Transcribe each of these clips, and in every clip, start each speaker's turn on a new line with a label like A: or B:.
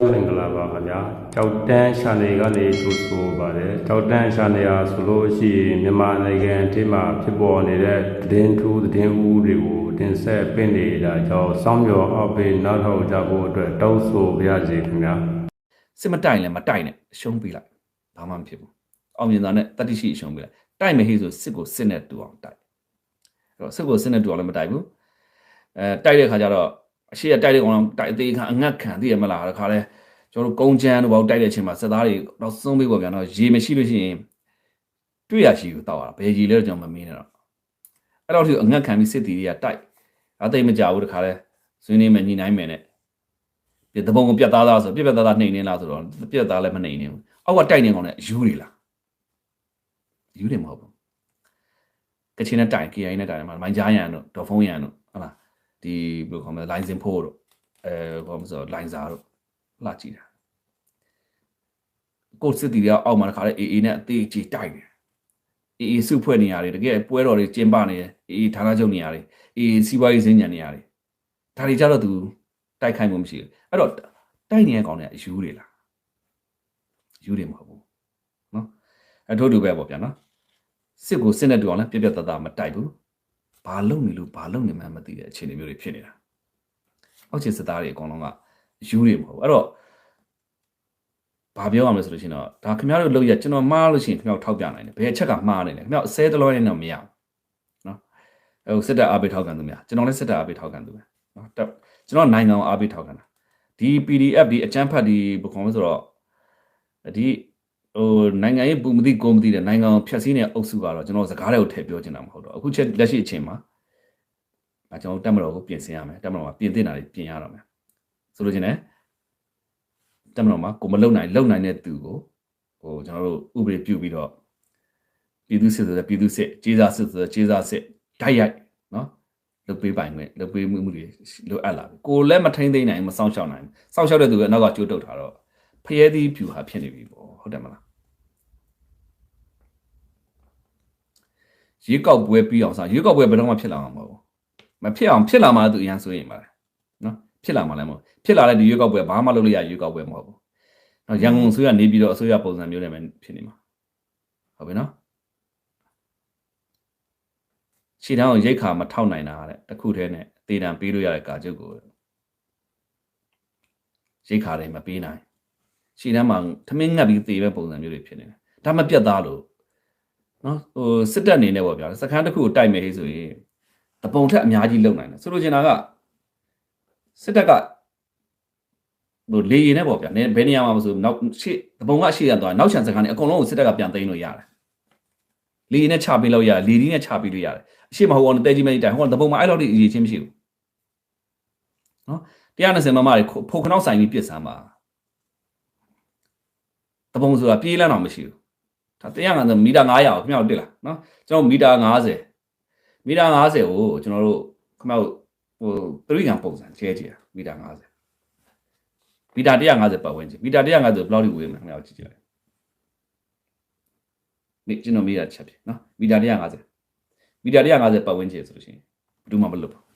A: မင်္ဂလာပါခင်ဗျာကြောက်တန်းရှာနေကနေထိုးဆိုပါတယ်ကြောက်တန်းရှာနေရဆိုလို့ရှိရင်မြန်မာနိုင်ငံအထိမှာဖြစ်ပေါ်နေတဲ့သတင်းထူးသတင်းဦးတွေကိုတင်ဆက်ပင့်နေတာကြောင့်စောင်းမျောအောက်ပေးနောက်ထောက်ကြဖို့အတွက်တောင်းဆိုပါရစေခင်ဗျာ
B: စစ်မတိုင်လည်းမတိုင်နဲ့ရှုံးပေးလိုက်ဘာမှမဖြစ်ဘူးအောင်မြင်တာနဲ့တတိရှိရှုံးပေးလိုက်တိုက်မဟိဆိုစစ်ကိုစစ်နဲ့တူအောင်တိုက်အဲ့တော့စစ်ကိုစစ်နဲ့တူအောင်လည်းမတိုက်ဘူးအဲတိုက်တဲ့ခါကျတော့ အရှိရတိုက်တဲ့ကောင်တိုက်အသေးခံအငတ်ခံသိရမလားတခါလဲကျွန်တော်တို့ကုန်းချမ်းတို့ဘာတိုက်တဲ့အချိန်မှာစစ်သားတွေတော့စုံးပေးပေါ့ဗျာနော်ရေမရှိလို့ရှိရင်တွေ့ရရှိကိုတောက်ရတာဘယ်ကြီးလဲကျွန်တော်မမင်းနဲ့တော့အဲ့တော့ဒီအငတ်ခံပြီးစစ်တီတွေကတိုက်အသိမကြဘူးတခါလဲဆွေးနွေးမယ်ညှိနှိုင်းမယ်နဲ့ပြတပုံကိုပြတ်သားသားဆိုပြက်ပြတ်သားသားနှိမ်နေလားဆိုတော့ပြက်သားလည်းမနှိမ်နေဘူးအောက်ကတိုက်နေကောင်နဲ့ယူတွေလားယူတယ်မဟုတ်ဘူးကချင်နဲ့တိုင် KI နဲ့တိုင်မှာမိုင်းကြားရန်တို့ဒေါ်ဖုံးရန်တို့ဟုတ်လား ဒီဘယ်လိုခေါ်မလဲလိုင်းစင်ဖို့တို့အဲခေါ်မဆိုလိုင်းစာတို့လာကြည့်တာကိုစစ်တီတွေကအောက်မှာတခါလေ AA နဲ့အသေးကြီးတိုက်နေ AA စုဖွဲ့နေရတယ်တကယ်ပွဲတော်တွေကျင်းပနေတယ် AA ဌာနချုပ်နေရတယ် AA စီးပွားရေးစင်းညံနေရတယ်ဒါတွေကြတော့သူတိုက်ခိုက်မှုမရှိဘူးအဲ့တော့တိုက်နေတဲ့ကောင်တွေကအယူတွေလားယူတွေမဟုတ်ဘူးနော်အထို့တူပဲပေါ့ဗျာနော်စစ်ကိုစစ်နဲ့တူအောင်လဲပြက်ပြက်တသားမတိုက်ဘူး ဘာလုံနေလို့ဘာလုံနေမှန်းမသိတဲ့အခြေအနေမျိုးတွေဖြစ်နေတာအောက်ခြေစစ်သားတွေအကောင်လုံးကယူတွေမဟုတ်ဘူးအဲ့တော့ဘာပြောရမလဲဆိုလို့ရှိရင်တော့ဒါခင်ဗျားတို့လုပ်ရကျွန်တော်မှားလို့ရှိရင်ခင်ဗျားတို့ထောက်ပြနိုင်တယ်ဘယ်အချက်ကမှားနေလဲခင်ဗျားအစဲတလုံးနဲ့တော့မရဘူးနော်အဲစစ်တပ်အားပေးထောက်ခံသူများကျွန်တော်လည်းစစ်တပ်အားပေးထောက်ခံသူပဲနော်တက်ကျွန်တော်နိုင်ငံကိုအားပေးထောက်ခံတာဒီ PDF ဒီအချမ်းဖတ်ဒီဘယ်ခေါ်မလဲဆိုတော့ဒီ ဟိုနိုင်ငံရေးပုံမသိကိုမသိတဲ့နိုင်ငံကိုဖျက်ဆီးနေတဲ့အုပ်စုကတော့ကျွန်တော်စကားတွေကိုထည့်ပြောချင်တာမဟုတ်တော့အခုချက်လက်ရှိအချိန်မှာအဲကျွန်တော်တက်မတော်ကိုပြင်ဆင်ရမယ်တက်မတော်မှာပြင်သင့်တာတွေပြင်ရတော့မယ်ဆိုလို့ချင်းတယ်တက်မတော်မှာကိုမလုံနိုင်လုံနိုင်တဲ့သူကိုဟိုကျွန်တော်တို့ဥပဒေပြုပြီးတော့ပြည်သူစစ်ဆိုတဲ့ပြည်သူစစ်ကြေးစားစစ်ဆိုတဲ့ကြေးစားစစ်ဓာတ်ရိုက်နော်လုပ်ပေးပိုင်ခွင့်လုပ်ပေးမှုမှုတွေလိုအပ်လာပြီကိုလည်းမထိန်သိမ်းနိုင်မစောင့်ရှောက်နိုင်စောင့်ရှောက်တဲ့သူကအနောက်ကကြိုးတုပ်ထားတော့ ဖျဲသီးဖြူဟာဖြစ်နေပြီပေါ့ဟုတ်တယ်မလားရေကောက်ပွဲပြီးအောင်စားရေကောက်ပွဲဘယ်တော့မှဖြစ်လာမှာမဟုတ်ဘူးမဖြစ်အောင်ဖြစ်လာမှသူအရန်ဆိုရင်ပါနော်ဖြစ်လာမှလည်းမဟုတ်ဖြစ်လာတဲ့ဒီရေကောက်ပွဲဘာမှလုပ်လို့ရရေကောက်ပွဲမဟုတ်ဘူးနော်ရန်ကုန်အစိုးရနေပြီးတော့အစိုးရပုံစံမျိုးနဲ့ပဲဖြစ်နေမှာဟုတ်ပြီနော်ခြေထောက်ကိုရိတ်ခါမထောက်နိုင်တာတဲ့တခုတည်းနဲ့တေတံပေးလို့ရတဲ့ကာချုပ်ကိုရိတ်ခါတွေမပေးနိုင် ခြေတန်းမှာထမင်းငတ်ပြီးတေပဲပုံစံမျိုးတွေဖြစ်နေတယ်ဒါမှပြတ်သားလို့နော်ဟိုစစ်တပ်အနေနဲ့ပေါ့ဗျာစခန်းတစ်ခုကိုတိုက်မယ်ဟေးဆိုရင်တပုံထက်အများကြီးလုံနိုင်တယ်ဆိုလိုချင်တာကစစ်တပ်ကဟိုလေရင်နဲ့ပေါ့ဗျာဘယ်နေရာမှာမဆိုနောက်ရှေ့တပုံကရှေ့ရသွားနောက်ချန်စခန်းတွေအကုန်လုံးကိုစစ်တပ်ကပြန်သိမ်းလို့ရတယ်လေရင်နဲ့ချပေးလို့ရတယ်လေဒီနဲ့ချပေးလို့ရတယ်အရှိမဟုတ်အောင်တဲကြီးမကြီးတိုင်ဟိုကတပုံမှာအဲ့လောက်အရေးချင်းမရှိဘူးနော်120မမတွေဖိုခနောက်ဆိုင်ပြီးပြစ်စမ်းပါ တပုံဆိုတာပြေးလန်းတော့မရှိဘူးဒါ150မီတာ900ကိုခင်ဗျားတို့တွေ့လားနော်ကျွန်တော်မီတာ90မီတာ90ကိုကျွန်တော်တို့ခင်ဗျားတို့ဟိုသတိကံပုံစံကျဲကြည့်မီတာ90မီတာ150ပတ်ဝန်းကျင်မီတာ150ဘယ်လောက်ထိဝေးမလဲခင်ဗျားတို့ကြည့်ကြည့်လိုက်မိကျွန်တော်မီတာချက်ပြီနော်မီတာ150မီတာ150ပတ်ဝန်းကျင်ဆိုလို့ရှိရင်ဘယ်သူမှမလွတ်ဘူး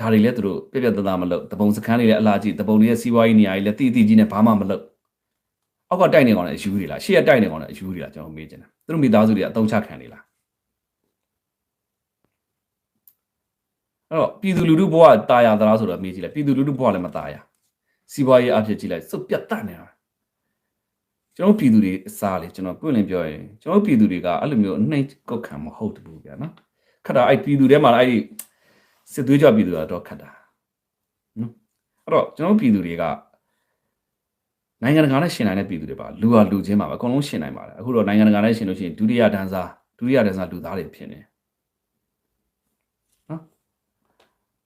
B: ဒါတွေလည်းသူတို့ပြက်ပြက်သားသားမလုပ်တပုံစခန်းတွေလည်းအလားကြီးတပုံတွေရဲ့စီးပွားရေးနေရာတွေလည်းတိတိကြီးနဲ့ဘာမှမလုပ်အောက်ကတိုက်နေကောင်လည်းအယူတွေလားရှေ့ကတိုက်နေကောင်လည်းအယူတွေလားကျွန်တော်မေးချင်တာသူတို့မိသားစုတွေအတုံးချခံနေလားအဲ့တော့ပြည်သူလူထုဘဝတာယာသလားဆိုတော့မေးကြည့်လိုက်ပြည်သူလူထုဘဝလည်းမတာယာစီးပွားရေးအဖြစ်ကြည့်လိုက်စုပ်ပြတ်တတ်နေတာကျွန်တော်ပြည်သူတွေအစားလေကျွန်တော်ပွင့်လင်းပြောရင်ကျွန်တော်ပြည်သူတွေကအဲ့လိုမျိုးအနှိမ့်ကုတ်ခံမဟုတ်ဘူးဗျာနော်ခက်တာအဲ့ပြည်သူထဲမှာအဲ့ဒီ စစ်သွေးကြပြည်သူကတော့ခက်တာနော်အဲ့တော့ကျွန်တော်ပြည်သူတွေကနိုင်ငံတကာနဲ့ရှင်နိုင်တဲ့ပြည်သူတွေပါလူဟာလူချင်းပါပဲအကုန်လုံးရှင်နိုင်ပါတယ်အခုတော့နိုင်ငံတကာနဲ့ရှင်လို့ရှိရင်ဒုတိယဒန်းစားဒုတိယဒန်းစားလူသားတွေဖြစ်နေနော်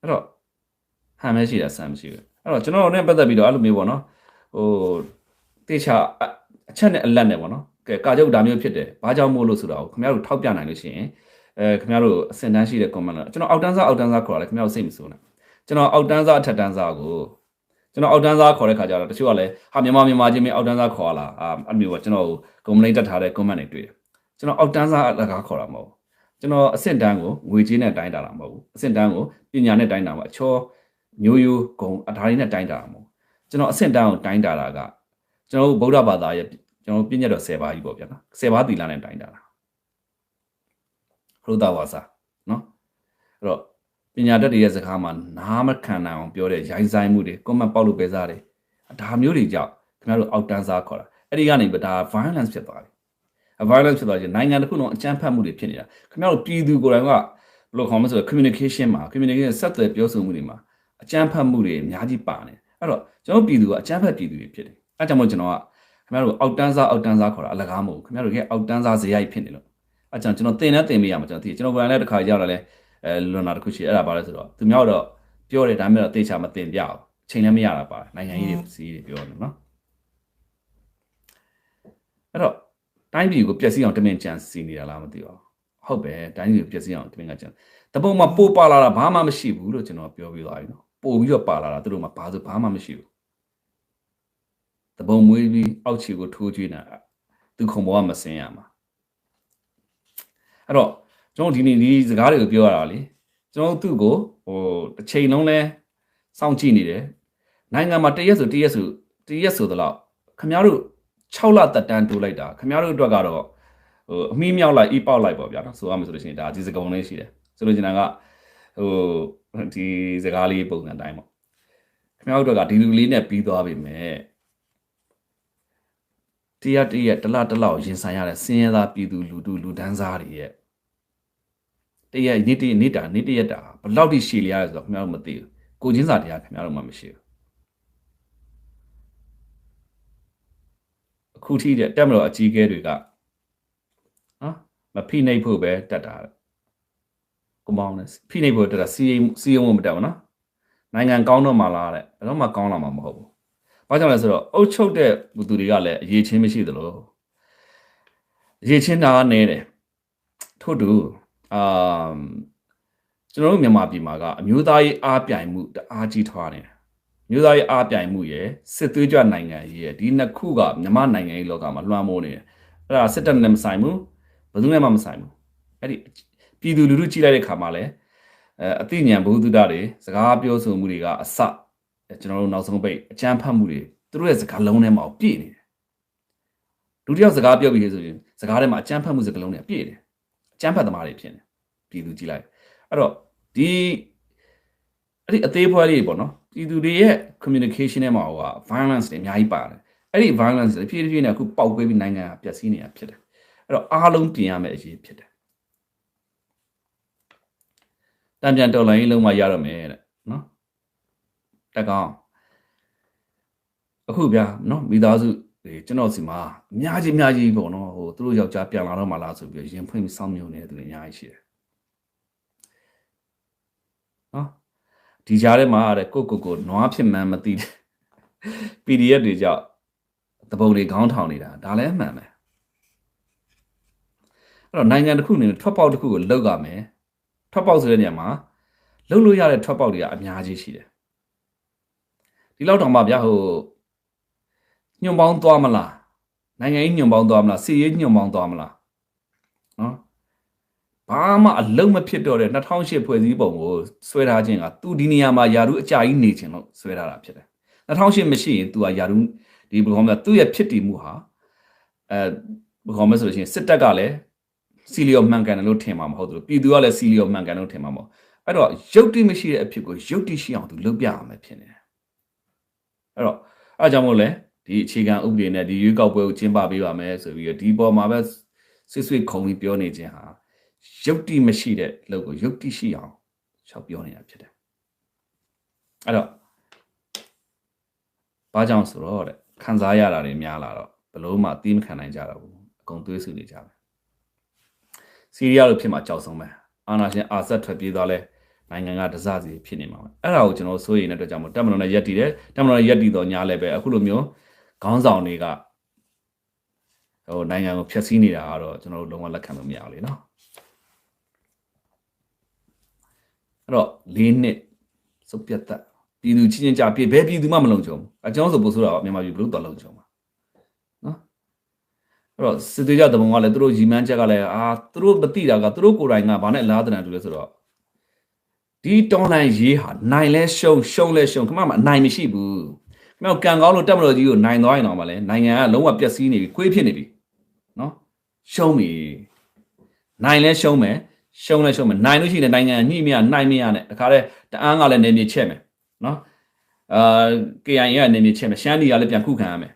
B: အဲ့တော့ဟန်မရှိတာဆန်မရှိဘူးအဲ့တော့ကျွန်တော်တို့နဲ့ပတ်သက်ပြီးတော့အဲ့လိုမျိုးပေါ့နော်ဟိုတေချာအချက်နဲ့အလက်နဲ့ပေါ့နော်ကဲကာချုပ်ဒါမျိုးဖြစ်တယ်ဘာကြောင့်မို့လို့ဆိုတာကိုခင်ဗျားတို့ထောက်ပြနိုင်လို့ရှိရင် အဲခင်ဗျားတို့အစင်တန်းရှိတဲ့ comment တော့ကျွန်တော်အောက်တန်းစားအောက်တန်းစားခေါ်ရတယ်ခင်ဗျားတို့စိတ်မဆိုးနဲ့ကျွန်တော်အောက်တန်းစားအထက်တန်းစားကိုကျွန်တော်အောက်တန်းစားခေါ်တဲ့ခါကျတော့တချို့ကလည်းဟာမြန်မာမြန်မာချင်းမင်းအောက်တန်းစားခေါ်လာအာအမျိုးကကျွန်တော်ကွန်ပလိတ်တက်ထားတဲ့ comment တွေတွေ့တယ်ကျွန်တော်အောက်တန်းစားအလကားခေါ်တာမဟုတ်ကျွန်တော်အဆင့်တန်းကိုငွေကြေးနဲ့တိုင်းတာတာမဟုတ်ဘူးအဆင့်တန်းကိုပညာနဲ့တိုင်းတာမှာအချောမျိုးရိုးဂုံအဒါလေးနဲ့တိုင်းတာတာမဟုတ်ကျွန်တော်အဆင့်တန်းကိုတိုင်းတာတာကကျွန်တော်ဗုဒ္ဓဘာသာရဲ့ကျွန်တော်ပြည့်ညတ်တော်10ပါးကြီးပေါ့ဗျာနော်10ပါးသီလနဲ့တိုင်းတာတာ ဘုဒ္ဓဝါစာနော်အဲ့တော့ပညာတတ်တွေရဲ့စကားမှာနားမခံနိုင်အောင်ပြောတဲ့ရိုင်းဆိုင်မှုတွေ comment ပေါက်လို့ပဲစားတယ်ဒါမျိုးတွေကြောင့်ခင်ဗျားတို့အောက်တန်းစားခေါ်တာအဲ့ဒီကနေဒါ violence ဖြစ်သွားပြီ violence ဖြစ်သွားခြင်းနိုင်ငံတစ်ခုလုံးအကြမ်းဖက်မှုတွေဖြစ်နေတာခင်ဗျားတို့ပြည်သူကိုယ်တိုင်ကဘယ်လိုခေါ်မလဲဆိုတော့ communication မှာ communication ဆက်သွယ်ပြောဆိုမှုတွေမှာအကြမ်းဖက်မှုတွေအများကြီးပါနေအဲ့တော့ကျွန်တော်ပြည်သူကအကြမ်းဖက်ပြည်သူတွေဖြစ်တယ်အဲ့ကြောင့်မို့ကျွန်တော်ကခင်ဗျားတို့အောက်တန်းစားအောက်တန်းစားခေါ်တာအလကားမဟုတ်ခင်ဗျားတို့ရဲ့အောက်တန်းစားဇယိုက်ဖြစ်နေလို့ အဲ့ကြောင့်ကျွန်တော်တင်နဲ့တင်ပေးရမှာကျွန်တော်သိကျွန်တော်ဘယ်လည်းတစ်ခါရောက်လာလဲအဲလွန်တာတစ်ခုရှိအဲ့ဒါပါလဲဆိုတော့သူများတော့ပြောတယ်ဒါပေမဲ့တော့တေချာမတင်ပြအောင်ချိန်လည်းမရတာပါနိုင်ငံရေးတွေစီးတွေပြောတယ်နော်အဲ့တော့တိုင်းပြည်ကိုပျက်စီးအောင်တမင်ကြံစီနေတာလားမသိပါဘူးဟုတ်ပဲတိုင်းပြည်ကိုပျက်စီးအောင်တမင်ကကြံတပုံမှာပို့ပါလာတာဘာမှမရှိဘူးလို့ကျွန်တော်ပြောပြသွားပြီနော်ပို့ပြီးတော့ပါလာတာသူတို့မှာဘာဆိုဘာမှမရှိဘူးတပုံမွေးပြီးအောက်ခြေကိုထိုးကြွေးနေတာသူခုံပေါ်ကမစင်းရမှာ အဲ့တော့ကျွန်တော်ဒီနေ့ဒီစကားတွေကိုပြောရတာလေကျွန်တော်သူ့ကိုဟိုတစ်ချိန်လုံးလဲစောင့်ကြည့်နေတယ်နိုင်ငံမှာတရက်ဆိုတရက်ဆိုတရက်ဆိုတော့ခမများတို့6လတက်တန်းတိုးလိုက်တာခမများတို့အတွက်ကတော့ဟိုအမီးမြောက်လိုက်အီပေါက်လိုက်ပေါ့ဗျာနော်ဆိုရမယ်ဆိုလို့ရှိရင်ဒါဒီစကုံလေးရှိတယ်ဆိုလို့ကျင်တာကဟိုဒီစကားလေးပုံစံအတိုင်းပေါ့ခမများတို့အတွက်ကဒီလူလေးနဲ့ပြီးသွားပြီမဲ့ တရားတရက်တလတလောက်ရင်ဆိုင်ရတဲ့စင်းရဲသားပြည်သူလူထုလူဒန်းစားတွေရဲ့တရက်နေ့တရက်နေ့တာနေ့တရက်တာဘယ်လောက်ထိရှည်လျားလဲဆိုတော့ခင်ဗျားတို့မသိဘူးကိုချင်းစာတရားခင်ဗျားတို့မှမရှိဘူးအခုထိတဲ့တက်မလို့အကြီးကဲတွေကနော်မဖိနှိပ်ဖို့ပဲတက်တာကိုမောင်းလဲဖိနှိပ်ဖို့တက်တာစီစီယုံမတက်ဘူးနော်နိုင်ငံကောင်းတော့မှလားတဲ့ဘယ်တော့မှကောင်းလာမှာမဟုတ်ဘူး ဘာကြောင့်လဲဆိုတော့အုတ်ချုပ်တဲ့သူတွေကလည်းအရေးချင်းမရှိသလိုအရေးချင်းတာကနေတယ်ထို့တူအာကျွန်တော်တို့မြန်မာပြည်မှာကအမျိုးသားရေးအားပြိုင်မှုတအားကြီးထွားနေတယ်မျိုးသားရေးအားပြိုင်မှုရယ်စစ်သွေးကြွနိုင်ငံရေးရယ်ဒီနှစ်ခုကမြန်မာနိုင်ငံရေးလောကမှာလွှမ်းမိုးနေတယ်အဲ့ဒါစစ်တပ်နဲ့မဆိုင်ဘူးဘယ်သူနဲ့မှမဆိုင်ဘူးအဲ့ဒီပြည်သူလူထုကြည့်လိုက်တဲ့ခါမှာလည်းအဲအသိဉာဏ်ဘုဒ္ဓတာတွေစကားပြောဆိုမှုတွေကအစ ကျွန်တော်တို့နောက်ဆုံးပိတ်အကြမ်းဖက်မှုတွေသူတို့ရဲ့စကားလုံးထဲမှာပြည့်နေတယ်လူတစ်ယောက်စကားပြောပြီးဆိုရင်စကားထဲမှာအကြမ်းဖက်မှုစကားလုံးတွေပြည့်တယ်အကြမ်းဖက်သမားတွေဖြစ်နေပြည်သူကြည့်လိုက်အဲ့တော့ဒီအဲ့ဒီအသေးဖွဲလေးပေါ့နော်ပြည်သူတွေရဲ့ communication ထဲမှာဟိုက violence တွေအများကြီးပါတယ်အဲ့ဒီ violence တွေဖြည်းဖြည်းနဲ့အခုပေါက်ကွဲပြီးနိုင်ငံကပျက်စီးနေတာဖြစ်တယ်အဲ့တော့အားလုံးပြင်ရမယ့်အရေးဖြစ်တယ်တံပြန်တော်လိုင်းလုံးမရတော့မယ်တဲ့နော် တက်ကောင်အခုဗျာနော်မိသားစုကျွန်တော်စီမှာအများကြီးအများကြီးပေါ့နော်ဟိုသူတို့ယောက်ျားပြန်လာတော့မှလားဆိုပြီးရင်ဖွင့်ပြီးစောင့်မြုံနေတဲ့သူတွေအများကြီးရှိတယ်နော်ဒီကြားထဲမှာတဲ့ကိုကိုကိုနွားဖြစ်မှန်းမသိတယ် PDF တွေကြောင့်တပုံတွေခေါင်းထောင်နေတာဒါလည်းမှန်ပဲအဲ့တော့နိုင်ငံတစ်ခုအနေနဲ့ထွက်ပေါက်တစ်ခုကိုလောက်ရမယ်ထွက်ပေါက်ဆိုတဲ့နေရာမှာလောက်လို့ရတဲ့ထွက်ပေါက်တွေကအများကြီးရှိတယ် ဒီလောက်တောင်မှဗျာဟိုညွန်ပေါင်းသွားမလားနိုင်ငံရေးညွန်ပေါင်းသွားမလားစီရေးညွန်ပေါင်းသွားမလားနော်ဘာမှအလုံးမဖြစ်တော့တဲ့2008ဖွဲ့စည်းပုံကိုဆွဲထားခြင်းကသူဒီနေရာမှာယာရုအကြာကြီးနေခြင်းလို့ဆွဲထားတာဖြစ်တယ်2008မရှိရင် तू ကယာရုဒီဘယ်ကောင်မလဲသူ့ရဲ့ဖြစ်တည်မှုဟာအဲဘယ်ကောင်မလဲဆိုလို့ရှိရင်စစ်တပ်ကလည်းစီလီယိုမှန်ကန်တယ်လို့ထင်မှာမဟုတ်ဘူးပြည်သူကလည်းစီလီယိုမှန်ကန်လို့ထင်မှာမဟုတ်အဲ့တော့ရုပ်တိမရှိတဲ့အဖြစ်ကိုရုပ်တိရှိအောင်သူလုပ်ပြရမယ်ဖြစ်နေတယ် အဲ့တော့အဲ့ကြောင့်မို့လဲဒီအခြေခံဥပဒေနဲ့ဒီရွေးကောက်ပွဲကိုကျင်းပပေးပါမယ်ဆိုပြီးတော့ဒီပေါ်မှာပဲဆွေးဆွေးခုံပြီးပြောနေခြင်းဟာရုပ်တိမရှိတဲ့လောက်ကိုရုပ်တိရှိအောင်ရှောက်ပြောနေတာဖြစ်တယ်အဲ့တော့ဘာကြောင့်ဆိုတော့တဲ့ခံစားရတာတွေများလာတော့ဘလို့မှအသိမခံနိုင်ကြတော့ဘူးအကုန်သွေးဆူနေကြတယ်စီးရီးယားလိုဖြစ်မှာကြောက်ဆုံးပဲအာနာရှင်အာဆက်ထွက်ပြေးသွားလဲ နိုင်ငံကဒဇစီဖြစ်နေမှာပဲအဲ့ဒါကိုကျွန်တော်စိုးရိမ်တဲ့အတွက်ကြောင့်မို့တက်မတော်နဲ့ရက်တည်တယ်တက်မတော်နဲ့ရက်တည်တော့ညားလဲပဲအခုလိုမျိုးခေါင်းဆောင်တွေကဟိုနိုင်ငံကိုဖျက်ဆီးနေတာကတော့ကျွန်တော်တို့လုံးဝလက်ခံလို့မရဘူးလေနော်အဲ့တော့၄နှစ်စုပ်ပြတ်သက်ပြည်သူချင်းချင်းကြပြည်ဘယ်ပြည်သူမှမလုံခြုံဘူးအကြောင်းဆိုပို့ဆိုတာကမြန်မာပြည်ဘလို့တော်လုံခြုံမှာနော်အဲ့တော့စစ်သေးကြတဘုံကလည်းသူတို့ရီမန်းချက်ကလည်းအာသူတို့မသိတာကသူတို့ကိုယ်တိုင်ကဘာနဲ့လားတရံတူလဲဆိုတော့ ဒီတော်လန်ရေးဟာနိုင်လဲရှုံရှုံလဲရှုံခမမအနိုင်မရှိဘူးခမကံကောင်းလို့တက်မတော်ကြီးကိုနိုင်သွားရင်တော့မလဲနိုင်ငံကလုံးဝပျက်စီးနေပြီခွေးဖြစ်နေပြီနော်ရှုံးပြီနိုင်လဲရှုံးမယ်ရှုံးလဲရှုံးမယ်နိုင်လို့ရှိရင်နိုင်ငံညှိမရနိုင်မရနဲ့တခါတည်းတအားကလည်းနေမြေချက်မယ်နော်အာ KIA ကနေမြေချက်မယ်ရှမ်းပြည်ကလည်းပြန်ခုခံရမယ်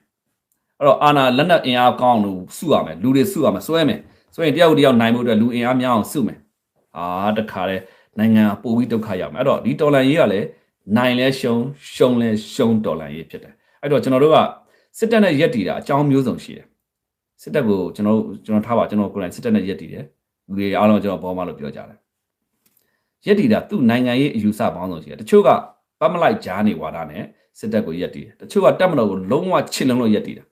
B: အဲ့တော့အာနာလက်နက်အင်အားကောင်းလို့စုရမယ်လူတွေစုရမယ်စွဲမယ်စွဲရင်တယောက်တယောက်နိုင်ဖို့အတွက်လူအင်အားများအောင်စုမယ်အာတခါတည်း နိုင်ငံပိုပြီးဒုက္ခရောက်မယ်အဲ့တော့ဒီတော်လန်ရေးကလည်းနိုင်လဲရှုံးရှုံးလဲရှုံးတော်လန်ရေးဖြစ်တယ်အဲ့တော့ကျွန်တော်တို့ကစစ်တပ်နဲ့ရက်တီတာအကြောင်းမျိုးစုံရှိတယ်စစ်တပ်ကိုကျွန်တော်ကျွန်တော်ထားပါကျွန်တော်ကိုယ်တိုင်စစ်တပ်နဲ့ရက်တီတယ်လူတွေအားလုံးကျွန်တော်ပေါ်မှာလို့ပြောကြတယ်ရက်တီတာသူ့နိုင်ငံရေးအယူဆပေါင်းစုံရှိတယ်တချို့ကပတ်မလိုက်ကြားနေဝါဒနဲ့စစ်တပ်ကိုရက်တီတယ်တချို့ကတက်မတော်ကိုလုံးဝချစ်လုံးလို့ရက်တီတာ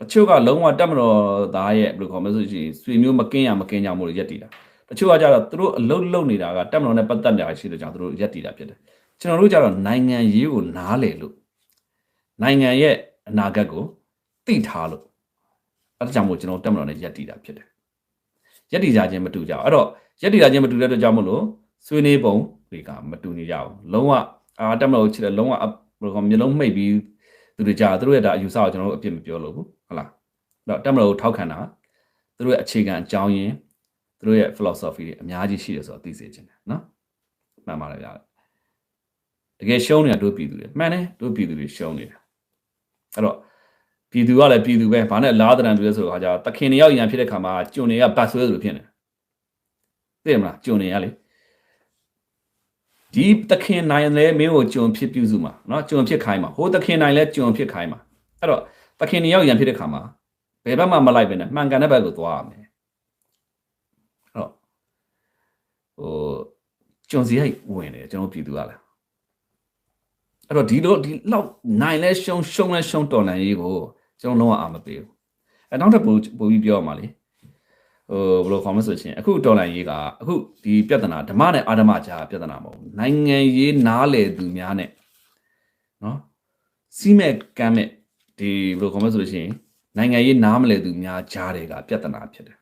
B: တချို့ကလုံးဝတက်မတော်သားရဲ့ဘယ်လိုခေါ်မလဲဆိုရင်ဆွေမျိုးမကင်းရမကင်းကြမို့လို့ရက်တီတာ တချို့ကကြတော့သူတို့အလုံးလုံးနေတာကတက်မတော်နဲ့ပတ်သက်နေတာရှိတဲ့ကြောင့်သူတို့ရက်တီတာဖြစ်တယ်ကျွန်တော်တို့ကြတော့နိုင်ငံရေးကိုနားလေလို့နိုင်ငံရဲ့အနာဂတ်ကိုသိထားလို့အဲဒါကြောင့်မို့ကျွန်တော်တက်မတော်နဲ့ရက်တီတာဖြစ်တယ်ရက်တီကြခြင်းမတူကြဘူးအဲ့တော့ရက်တီကြခြင်းမတူတဲ့အတွက်ကြောင့်မို့လို့ဆွေးနွေးပုံတွေကမတူညီကြဘူးလုံးဝအာတက်မတော်ကိုချစ်တယ်လုံးဝဘယ်လိုခေါ်မျိုးလုံးမှိတ်ပြီးသူတို့ကြာသူတို့ရဲ့ဒါအယူဆကိုကျွန်တော်တို့အပြစ်မပြောလို့ဘူးဟုတ်လားအဲ့တော့တက်မတော်ကိုထောက်ခံတာသူတို့ရဲ့အခြေခံအကြောင်းရင်း သူတို့ရဲ့ philosophy တွေအများကြီးရှိတယ်ဆိုတော့သိစေချင်တယ်နော်မှန်ပါတယ်ဗျာတကယ်ရှုံးနေတာတို့ပြည်သူတွေမှန်တယ်တို့ပြည်သူတွေရှုံးနေတာအဲ့တော့ပြည်သူကလည်းပြည်သူပဲဘာနဲ့လားတရံတူလဲဆိုတော့ခါကျတခင်တွေရောက်ရန်ဖြစ်တဲ့ခါမှာကျွန်တွေကဘတ်ဆွဲဆိုဖြစ်နေသိမလားကျွန်တွေကလေဒီတခင်နိုင်လဲမင်းကိုကျွန်ဖြစ်ပြုစုမှာเนาะကျွန်ဖြစ်ခိုင်းမှာဟိုတခင်နိုင်လဲကျွန်ဖြစ်ခိုင်းမှာအဲ့တော့တခင်တွေရောက်ရန်ဖြစ်တဲ့ခါမှာဘယ်ဘက်မှမလိုက်ပဲနဲ့မှန်ကန်တဲ့ဘက်ကိုသွားရမယ် ဟိုကျွန်စီရိုက်ဝင်တယ်ကျွန်တော်ပြည်သူကလည်းအဲ့တော့ဒီလိုဒီလောက်နိုင်လဲရှုံရှုံလဲရှုံတော်လန်ရေးကိုကျွန်တော်လုံးဝအာမပေးဘူးအဲနောက်ထပ်ပို့ပို့ပြီးပြောရမှာလေဟိုဘယ်လိုခေါ်မလဲဆိုချင်းအခုတော်လန်ရေးကအခုဒီပြဿနာဓမ္မနဲ့အာဓမ္မကြားပြဿနာမဟုတ်ဘူးနိုင်ငံရေးနားလေသူများနဲ့နော်စီးမဲ့ကမ်းမဲ့ဒီဘယ်လိုခေါ်မလဲဆိုချင်းနိုင်ငံရေးနားမလဲသူများကြားတွေကပြဿနာဖြစ်တယ်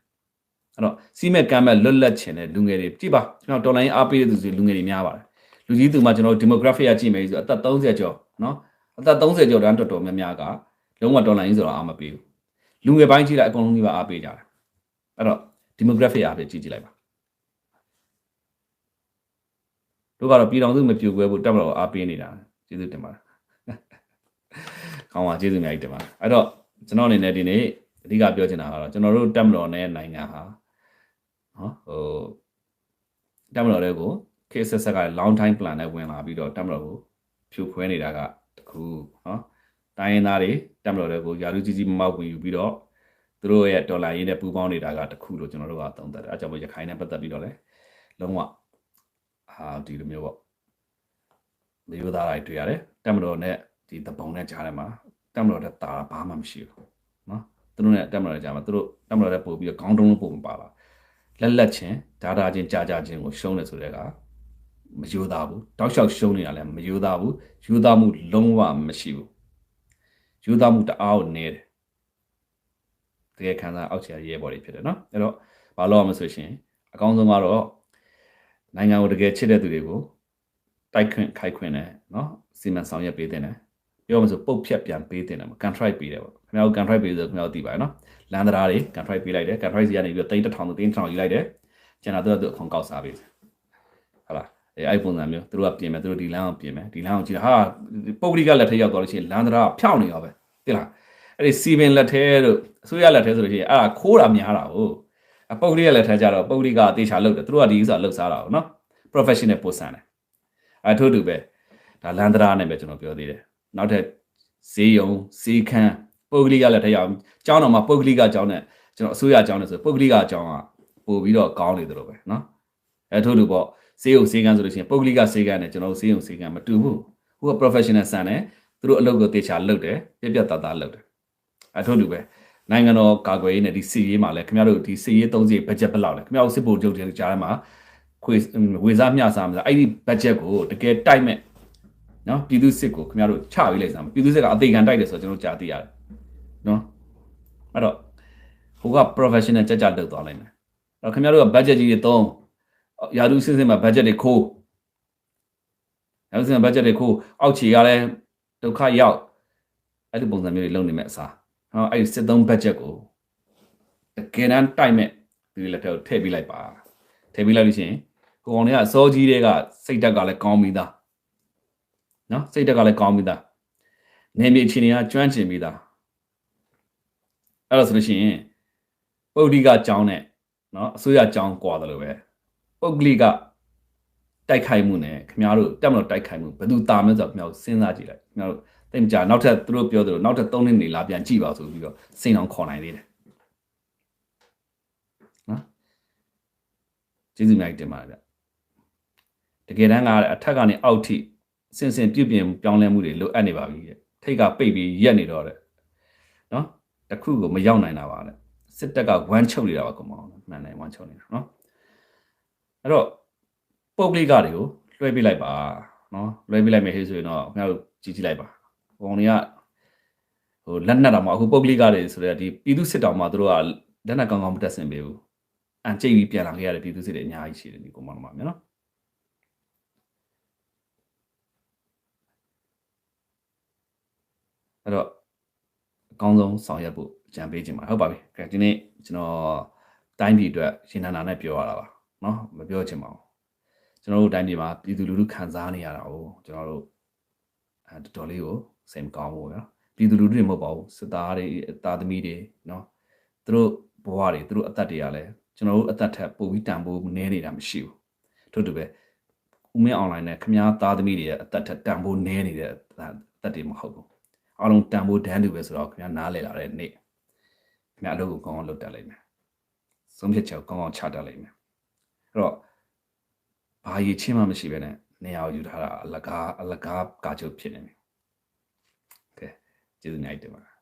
B: အဲ့တော့စီးမဲ့ကမ်းမဲ့လွတ်လပ်ချင်တဲ့လူငယ်တွေကြည့်ပါကျွန်တော်တော်လိုင်းအားပေးတဲ့သူတွေလူငယ်တွေများပါတယ်လူကြီးသူမှကျွန်တော် demographic ကကြည့်မယ်ဆိုအသက်30ကျော်နော်အသက်30ကျော်တန်းတော်တော်များများကလုံးဝတော်လိုင်းဆိုတော့အားမပေးဘူးလူငယ်ပိုင်းကြည့်လိုက်အကုန်လုံးကြီးပါအားပေးကြတယ်အဲ့တော့ demographic အားဖြင့်ကြည့်ကြည့်လိုက်ပါတို့ကတော့ပြည်တော်စုမပြိုကွဲဖို့တက်မတော်အားပေးနေတာကျေးဇူးတင်ပါတယ်ကောင်းပါကျေးဇူးအများကြီးတင်ပါတယ်အဲ့တော့ကျွန်တော်အနေနဲ့ဒီနေ့အဓိကပြောချင်တာကတော့ကျွန်တော်တို့တက်မတော်နဲ့နိုင်ငံဟာ နော်ဟိုတက်မတော်တွေကို case ဆက်က long time plan နဲ့ဝင်လာပြီးတော့တက်မတော်ကိုဖြိုခွဲနေတာကတခုနော်တိုင်းရင်းသားတွေတက်မတော်တွေကိုယာရုကြီးကြီးမမောက်ဝင်ယူပြီးတော့သူတို့ရဲ့ဒေါ်လာရင်းနဲ့ပူးပေါင်းနေတာကတခုလို့ကျွန်တော်တို့ကသုံးသပ်တယ်အဲကြောင့်မို့ရခိုင်နဲ့ပတ်သက်ပြီးတော့လည်းလုံးဝဟာဒီလိုမျိုးပေါ့ဒီလိုသားလိုက်တွေ့ရတယ်တက်မတော်နဲ့ဒီတပုံနဲ့ကြားထဲမှာတက်မတော်တဲ့တာဘာမှမရှိဘူးနော်သူတို့နဲ့တက်မတော်ကြားမှာသူတို့တက်မတော်တဲ့ပို့ပြီးတော့ခေါင်းတုံးလို့ပို့မပါလာ လက်လက်ချင်းဒါဒါချင်းကြာကြာချင်းကိုရှုံးတယ်ဆိုတဲ့ကမယိုးသားဘူးတောက်လျှောက်ရှုံးနေတာလည်းမယိုးသားဘူးယူသားမှုလုံးဝမရှိဘူးယူသားမှုတအားကိုနေတယ်တကယ်ခံစားအောက်ခြေရဲဘော်တွေဖြစ်တယ်နော်အဲ့တော့ဘာလို့အောင်မဆိုရှင်အကောင်းဆုံးကတော့နိုင်ငံကိုတကယ်ချစ်တဲ့သူတွေကိုတိုက်ခွင့်ခိုက်ခွင့်နဲ့နော်စီမံဆောင်ရွက်ပေးတဲ့နဲ့ ပြောမှဆိုပုတ်ဖြတ်ပြန်ပေးတဲ့နဲ့ contract ပေးတယ်ပေါ့ခင်ဗျားတို့ contract ပေးဆိုခင်ဗျားတို့သိပါတယ်နော်လန်ဒရာတွေ contract ပေးလိုက်တယ် contract စီကနေပြီးတော့တိန်းတစ်ထောင်တိန်းတစ်ထောင်ယူလိုက်တယ်ကျန်တာတို့ကအခွန်ကောက်စားပေးတယ်ဟုတ်လားအဲအဲ့ပုံစံမျိုးသူတို့ကပြင်မယ်သူတို့ဒီလမ်းကိုပြင်မယ်ဒီလမ်းကိုကြည့်ဟာပုဂ္ဂလိကလက်ထဲရောက်သွားလို့ရှိရင်လန်ဒရာဖြောင်းနေရောပဲသိလားအဲ့ဒီစီပင်လက်ထဲတို့အစိုးရလက်ထဲဆိုလို့ရှိရင်အဲ့ဒါခိုးတာများတာဟုတ်အပုဂ္ဂလိကလက်ထဲကြတော့ပုဂ္ဂလိကအသေးချာလုပ်တယ်သူတို့ကဒီဥစ္စာလုပ်စားတာဟုတ်နော် professional ပို့ဆန်တယ်အဲထို့တူပဲဒါလန်ဒရာနဲ့ပဲကျွန်တော်ပြောသေးတယ် နောက်ထပ်ဈေးရုံဈေးခန်းပုဂ္ဂလိကလက်ထဲရောက်ကျောင်းတော်မှာပုဂ္ဂလိကကျောင်းနဲ့ကျွန်တော်အစိုးရကျောင်းနဲ့ဆိုပုဂ္ဂလိကကျောင်းကပို့ပြီးတော့ကောင်းနေတယ်လို့ပဲနော်အဲထို့တူပေါ့ဈေးရုံဈေးကန်းဆိုလို့ရှိရင်ပုဂ္ဂလိကဈေးကန်းနဲ့ကျွန်တော်ဈေးရုံဈေးကန်းမတူဘူးဟိုက professional ဆန်တယ်သူတို့အလုပ်ကိုတေချာလုပ်တယ်ပြပြတသားလုပ်တယ်အဲထို့တူပဲနိုင်ငံတော်ကာကွယ်ရေးနဲ့ဒီစီရေးမှာလည်းခင်ဗျားတို့ဒီစီရေးသုံးစီဘတ်ဂျက်ဘယ်လောက်လဲခင်ဗျားတို့စစ်ဗိုလ်ချုပ်တွေကြားထဲမှာခွေဝေစားမျှစားမှာအဲ့ဒီဘတ်ဂျက်ကိုတကယ်တိုက်မဲ့ နော်ပြည်သူစစ်ကိုခင်ဗျားတို့ချပေးလိုက်စမ်းပြည်သူစစ်ကအသေးခံတိုက်တယ်ဆိုတော့ကျွန်တော်ကြားသိရတယ်နော်အဲ့တော့ဟိုက professional ကြကြလုပ်သွားလိုက်မယ်အဲ့တော့ခင်ဗျားတို့က budget ကြီးတွေသုံးရာထူးစစ်စစ်မှာ budget တွေခိုးနောက်စဉ်ဘတ်ဂျက်တွေခိုးအောက်ခြေကလည်းဒုက္ခရောက်အဲ့ဒီပုံစံမျိုးတွေလုပ်နေမဲ့အစားနော်အဲ့ဒီစစ်သုံးဘတ်ဂျက်ကိုတကယ်တမ်းတိုက်မဲ့ဒီလက်ထက်ကိုထည့်ပေးလိုက်ပါထည့်ပေးလိုက်လို့ရှိရင်ကိုကောင်တွေကအစောကြီးတွေကစိတ်ဓာတ်ကလည်းကောင်းပြီးသား နော်စိတ်ဓာတ်ကလည်းကောင်းပြီးသားနေမြေအခြေအနေကကျွမ်းကျင်ပြီးသားအဲ့တော့ဆိုလို့ရှိရင်ပုဂ္ဂလိကကြောင်းနဲ့နော်အစိုးရကြောင်းကွာတယ်လို့ပဲပုဂ္ဂလိကတိုက်ခိုက်မှုနဲ့ခင်ဗျားတို့တက်မလို့တိုက်ခိုက်မှုဘယ်သူတာမလဲဆိုတော့ခင်ဗျားတို့စဉ်းစားကြည့်လိုက်ခင်ဗျားတို့သိမကြနောက်ထပ်သူတို့ပြောသလိုနောက်ထပ်3နှစ်နေလာပြန်ကြည့်ပါဆိုပြီးတော့စိန်အောင်ခေါ်နိုင်သေးတယ်နော်ကျေးဇူးများတင်ပါတယ်ဗျတကယ်တမ်းကအထက်ကနေအောက်ထိ စင်စင်ပြုတ်ပြင်ပြောင်းလဲမှုတွေလိုအပ်နေပါပြီတဲ့ထိတ်ကပိတ်ပြီးရက်နေတော့တဲ့နော်တခုကိုမရောက်နိုင်တာပါတဲ့စစ်တပ်ကဝမ်းချုပ်နေတာပါကောင်မောင်မှန်တယ်ဝမ်းချုပ်နေတာနော်အဲ့တော့ပုတ်ကလေးကတွေကိုလွှဲပြလိုက်ပါနော်လွှဲပြလိုက်မယ်ဟေးဆိုရင်တော့ခင်ဗျားတို့ကြည့်ကြည့်လိုက်ပါဘုံတွေကဟိုလက်နက်တော်မှာအခုပုတ်ကလေးကတွေဆိုတော့ဒီပြည်သူစစ်တောင်မှာသူတို့ကလက်နက်ကောင်းကောင်းမတက်ဆင်ပေးဘူးအန်ကျိတ်ပြီးပြန်လာခဲ့ရတဲ့ပြည်သူစစ်တွေအများကြီးရှိတယ်ဒီကောင်မောင်မှာမြန် အဲ့တော့အကောင်းဆုံးဆောင်ရွက်ဖို့ကြံပေးခြင်းပါဟုတ်ပါပြီ။ကဲဒီနေ့ကျွန်တော်တိုင်းပြည်အတွက်ရှင်းနာနာနဲ့ပြောရတာပါเนาะမပြောချင်ပါဘူး။ကျွန်တော်တို့တိုင်းပြည်မှာပြည်သူလူထုခံစားနေရတာကိုကျွန်တော်တို့အဲတော်တော်လေးကိုစိတ်မကောင်းဘူးနော်။ပြည်သူလူထုတွေမဟုတ်ပါဘူးစစ်သားတွေသားသမီးတွေเนาะသူတို့ဘဝတွေသူတို့အသက်တွေကလည်းကျွန်တော်တို့အသက်ထက်ပိုပြီးတန်ဖိုးနည်းနေတာမရှိဘူး။ထို့တူပဲဦးမင်းအွန်လိုင်းနဲ့ခမားသားသမီးတွေရဲ့အသက်ထက်တန်ဖိုးနည်းနေတဲ့အသက်တွေမဟုတ်ဘူး။ အားလုံးတန်ဖိုးတန်းတူပဲဆိုတော့ခင်ဗျားနားလေလာတဲ့နေ့ခင်ဗျားအလုပ်ကိုကောင်းအောင်လုပ်တတ်လိမ့်မယ်ဆုံးဖြတ်ချက်ကိုကောင်းအောင်ချတတ်လိမ့်မယ်အဲ့တော့ဘာရည်ချင်းမှမရှိပဲနဲ့နေရာကိုယူထားတာအလကားအလကားကာချုပ်ဖြစ်နေပြီကဲကျေးဇူးများတင်ပါတယ်